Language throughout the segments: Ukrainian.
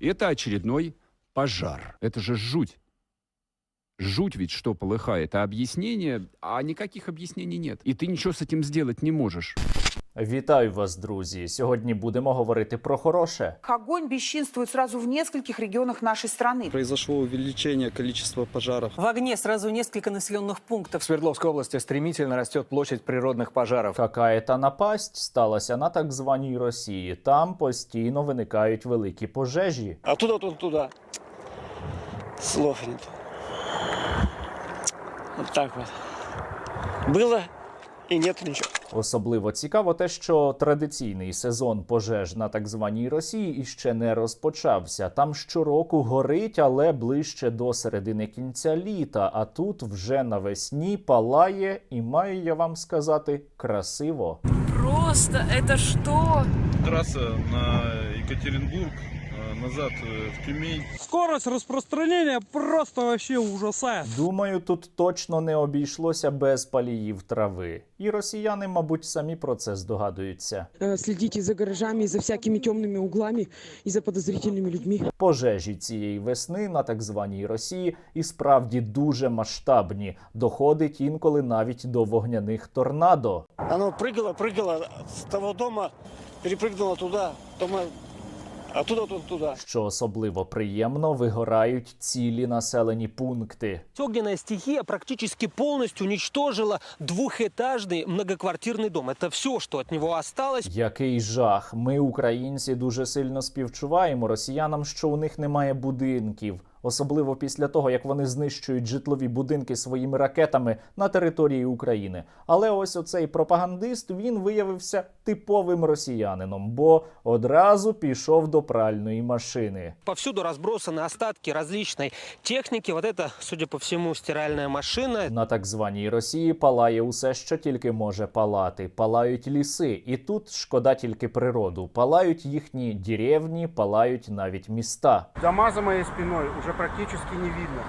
Это очередной пожар. Это же жуть. Жуть ведь что полыхает. А объяснение... А никаких объяснений нет. И ты ничего с этим сделать не можешь. Вітаю вас, друзі! Сьогодні будемо говорити про хороше. Огонь бесчинствует сразу в нескольких регионах нашей страны. Произошло увеличение количества пожаров. В огне сразу несколько населенных пунктов. В Свердловской области стремительно растет площадь природных пожаров. Какая-та напасть сталася на так званій Росії. Там постійно виникають великі пожежі. Оттуда, туда, туда. Слов нет. Вот так вот. Было и нет ничего. Особливо цікаво те, що традиційний сезон пожеж на так званій Росії іще не розпочався. Там щороку горить, але ближче до середини кінця літа. А тут вже навесні палає, і маю я вам сказати красиво. Просто это что? трасса на Екатеринбург, назад э, в Тюмень. Скорость распространения просто вообще ужасает. Думаю, тут точно не обійшлося без паліїв трави. І росіяни, мабуть, самі про це здогадуються. Э, Следите за гаражами, за всякими темными углами и за подозрительными людьми. Пожежі цієї весни на так званій Росії і справді дуже масштабні. Доходить інколи навіть до вогняних торнадо. Оно прыгало, прыгало с того дома, перепрыгнуло туда, дома, оттуда, туда, туда. Що особливо приємно, вигорають цілі населені пункти. Огненная стихия практически полностью уничтожила двухэтажный многоквартирный дом. Это все, что от него осталось. Який жах! Ми, українці, дуже сильно співчуваємо росіянам, що у них немає будинків. Особливо після того, як вони знищують житлові будинки своїми ракетами на території України. Але ось оцей пропагандист він виявився типовим росіянином, бо одразу пішов до пральної машини. Повсюду разбросаны остатки различной техники. Вот это, судя по всему, стиральная машина. На так званій Росії палає усе, що тільки може палати. Палають ліси, і тут шкода тільки природу. Палають їхні деревні, палають навіть міста. Дома за моей спиной уже практически не видно.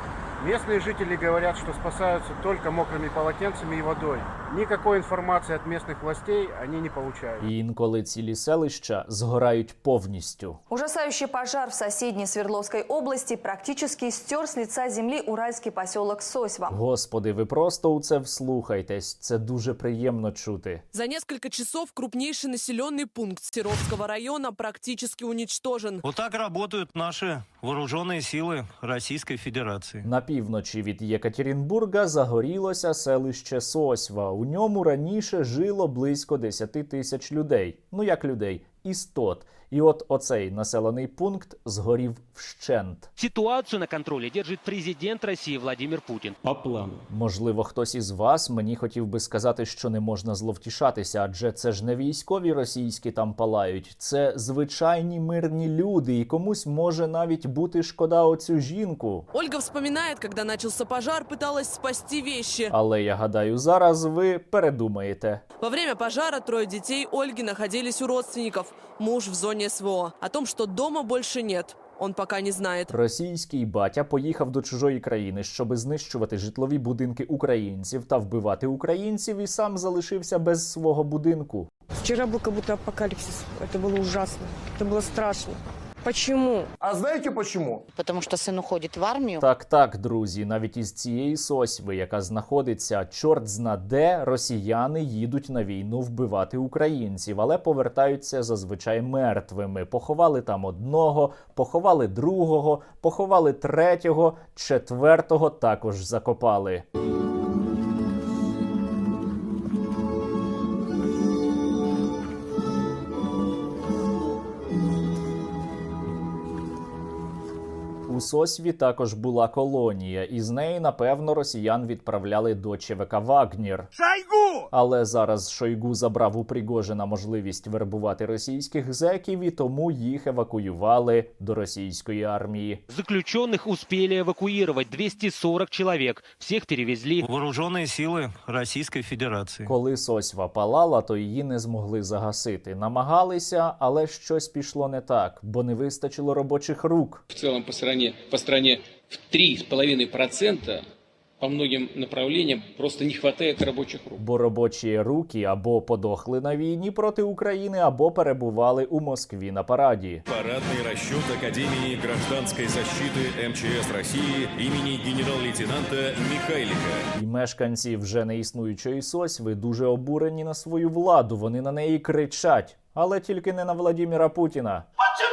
Местные жители говорят, что спасаются только мокрыми полотенцами и водой. Никакой информации от местных властей они не получают. І інколи цілі селища згорають повністю. Ужасающий пожар в соседней Свердловской области практически стер с лица земли уральский поселок Сосьва. Господи, ви просто у це вслухайтесь. Це дуже приємно чути. За несколько часов крупнейший населенный пункт Серовского района практически уничтожен. Вот так работают наши вооруженные сили Російської Федерації На півночі від Єкатеринбурга загорілося селище Сосьва. У ньому раніше жило близько 10 тисяч людей. Ну як людей, істот. І от оцей населений пункт згорів вщент. Ситуацию на контроле держит президент России Владимир Путин. По плану. Можливо, хтось із вас мені хотів би сказати, що не можна зловтішатися, адже це ж не військові російські там палають, це звичайні мирні люди, і комусь може навіть бути шкода оцю жінку. Ольга вспоминает, когда начался пожар, пыталась спасти вещи. Але я гадаю, зараз ви передумаєте. Во время пожара трое детей Ольги находились у родственников Муж в зоне СВО. О том, что дома больше нет, он пока не знает. Російський батя поїхав до чужої країни, щоби знищувати житлові будинки українців та вбивати українців, і сам залишився без свого будинку. Вчера был как будто апокалипсис. Это было ужасно. Это было страшно. Почему? А знаете почему? Потому что сын уходит в армию. Так, так, друзі, навіть із цієї сосьви, яка знаходиться чорт зна де, росіяни їдуть на війну вбивати українців, але повертаються зазвичай мертвими. Поховали там одного, поховали другого, поховали третього, четвертого також закопали. У Сосві також була колонія, і з неї, напевно, росіян відправляли до ЧВК Вагнір. Шойгу! Але зараз Шойгу забрав у Пригожина можливість вербувати російських зеків, і тому їх евакуювали до російської армії. Заключенных успели эвакуировать 240 человек. Всех перевезли. Вооруженные силы Российской Федерации. Коли Сосьва палала, то її не змогли загасити. Намагалися, але щось пішло не так, бо не вистачило робочих рук. В целом по стране, по стране в 3,5% по многим направлениям просто не хватает рабочих рук. Бо робочі руки або подохли на війні проти України, або перебували у Москві на параді. Парадный расчет Академии гражданской защиты МЧС России имени генерал-лейтенанта Михайлика. І мешканці вже не існуючої сосьви дуже обурені на свою владу. Вони на неї кричать, але тільки не на Владіміра Путіна. Почему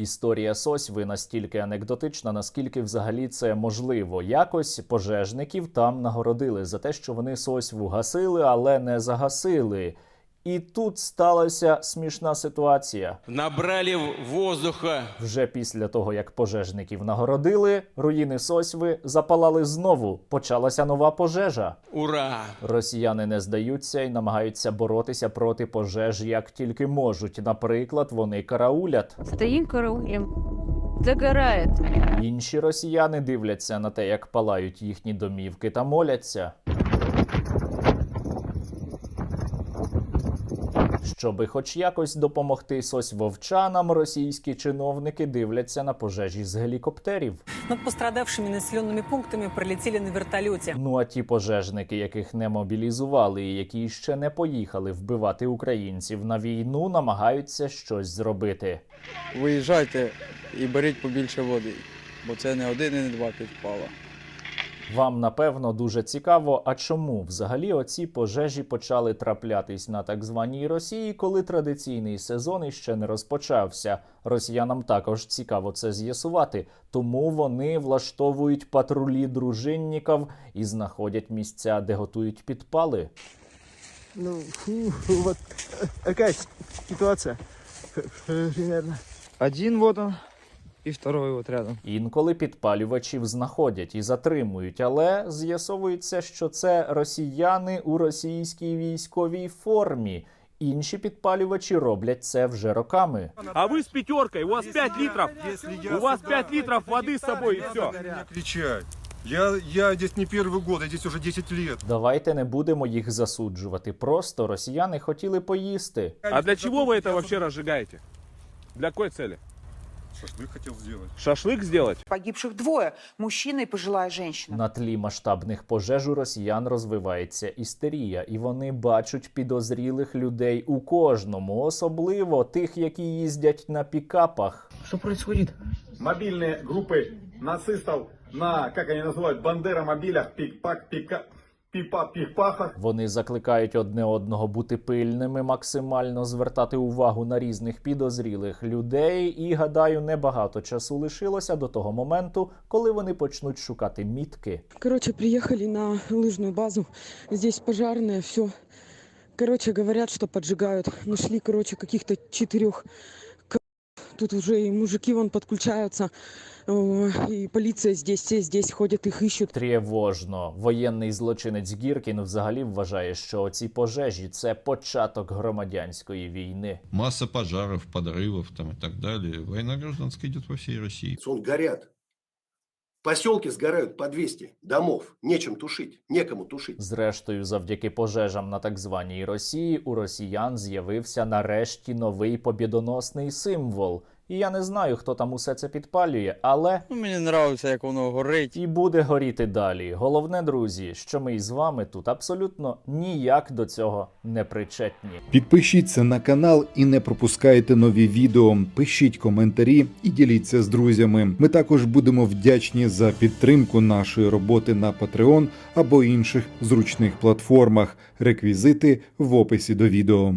Історія Сосьви настільки анекдотична, наскільки взагалі це можливо. Якось пожежників там нагородили за те, що вони Сосьву гасили, але не загасили. І тут сталася смішна ситуація. Набрали воздуха. Вже після того, як пожежників нагородили, руїни Сосьви запалали знову. Почалася нова пожежа. Ура! Росіяни не здаються і намагаються боротися проти пожеж як тільки можуть. Наприклад, вони караулять. Стоим караулем. Загорает. Інші росіяни дивляться на те, як палають їхні домівки та моляться. Щоби хоч якось допомогти сосьвовчанам, російські чиновники дивляться на пожежі з гелікоптерів. Над пострадавшими населенными пунктами пролетели на вертолете. Ну а ті пожежники, яких не мобілізували і які ще не поїхали вбивати українців на війну, намагаються щось зробити. Виїжджайте і беріть побільше води, бо це не один і не два підпала. Вам напевно дуже цікаво, а чому взагалі оці пожежі почали траплятись на так званій Росії, коли традиційний сезон іще не розпочався. Росіянам також цікаво це з'ясувати, тому вони влаштовують патрулі дружинників і знаходять місця, де готують підпали. Ну, вот такая ситуация примерно. Один вот он, и второй вот рядом. Інколи підпалювачів знаходять і затримують, але з'ясовується, що це росіяни у російській військовій формі. Інші підпалювачі роблять це вже роками. А вы с пятеркой, у вас 5 литров. У вас 5 литров воды с собой и все. кричать. Я, я здесь не первый год, я здесь уже 10 лет. Давайте не будемо їх засуджувати. Просто росіяни хотіли поїсти. А для чего вы это вообще разжигаете? Для какой цели? Шашлык хотел сделать. Шашлык сделать? Погибших двое, мужчина и пожилая женщина. На тлі масштабних пожеж у росіян розвивається істерія, і вони бачать підозрілих людей у кожному, особливо тих, які їздять на пікапах. Что происходит? Мобильные группы нацистов на, как они называют, бандеромобилях, пик-пак, пика, пипа, пих-пахах. Вони закликають одне одного бути пильними, максимально звертати увагу на різних підозрілих людей. І гадаю, небагато часу лишилося до того моменту, коли вони почнуть шукати мітки. Короче, приехали на лыжную базу. Здесь пожарные, все. Короче, говорят, что поджигают. Нашли, короче, каких-то четырех. Тут уже и мужики вон подключаются. і И полиция здесь, все здесь ходят, их ищут. Тривожно. Воєнний злочинець Гіркін взагалі вважає, що ці пожежі це початок громадянської війни. Маса пожарів, подрывов там і так далі. Война гражданська йде по всій Росії. Сон горят. Поселки згорають по 200 домов. нечим тушить, некому тушить. Зрештою, завдяки пожежам на так званій Росії, у росіян з'явився нарешті новий побідоносний символ. І я не знаю, хто там усе це підпалює, але Ну, мені подобається, як воно горить. і буде горіти далі. Головне, друзі, що ми із вами тут абсолютно ніяк до цього не причетні. Підпишіться на канал і не пропускайте нові відео. Пишіть коментарі і діліться з друзями. Ми також будемо вдячні за підтримку нашої роботи на Patreon або інших зручних платформах. Реквізити в описі до відео.